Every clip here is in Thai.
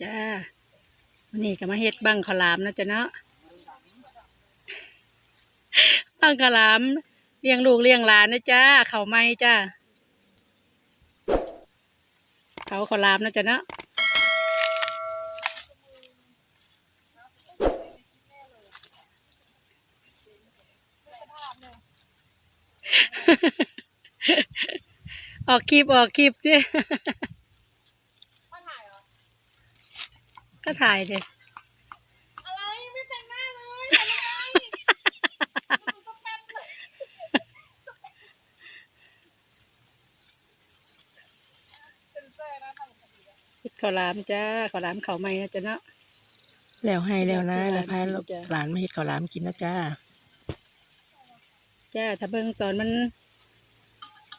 จ้าวันนี้ก็มาเฮ็ดบังขลามนะจ๊ะเนาะบังขลามเลี้ยงลูกเลี้ยงหลานนะจ้าเขาไม่จ้าเขาขลามนะจ๊ะเนาะออกคลิปออกคลิปสิมาถ่ายเหรอ ก็ถ่ายดิอะไรไม่แต่งหน้าเลยอะไรมันก็แป๊บเลยเป็นเสื้อนะทำคดีอะเฮ็ดข้าวหลามจ้าข้าวหลามเขาวไม่นะจ๊ะเนาะแล้วให้แล้วนะแล้แล้ววพาจ้ะหลานมาเฮ็ดข้าวหลามกินนะจ้าจ้าถ้าเบิ่งตอนมัน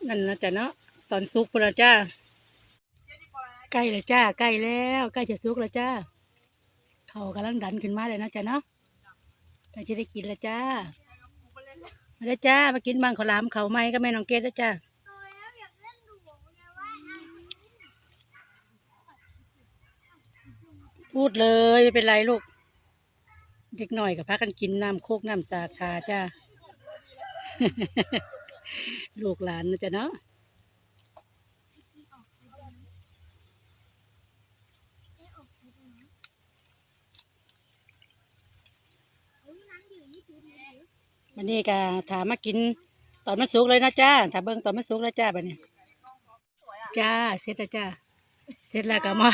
นั่นนะจ๊ะเนาะตอนสุกพุ่นละจ้าใกล้แล้วจ้าใกล้แล้ว ใกล้จะสุกแล้วจ้า เขากำลังดันขึ้นมาเลยนะจ๊ะเนาะใกล้จะได้กินแล้วจ้ามาเลยจ้า มากินบางข้าวหลามเขาวไหม้ก็แม่น้องเกดแล้วจ้าพูดเลยไม่เป็นไรลูก เด็กหน่อยกับพากันกินน้ำโคกน้ำสากทาจ้าลูกหลานนะจ๊ะเนาะ วันนี้ก็ถามมากินตอนมันสุกเลยนะจ้าถ้าเบิ่งตอนมันสุกแล้วจ้าบัดนี้ จ้าเสร็จแล้วจ้าเสร็จแล้วก็มา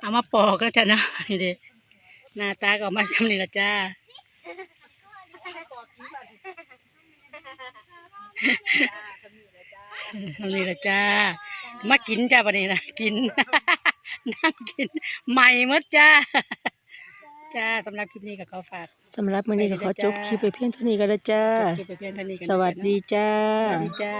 เอามาปอกแล้วจ้าเนาะนี่เด้หน้าตาก็ออกมาทำนี่ละจ้าทำนี่ละจ้า มากินจ้าบัดนี้นะกินนั่งกินใหม่หมดจ้า จ้าสำหรับคลิปนี้ก็ขอฝากสำหรับมื้อนี้ก็ขอจบคลิปไปเพียงเท่านี้ก็แล้วจ้า คลิปไปเพียงเท่านี้กันนะสวัสดีจ้า สวัสดีจ้า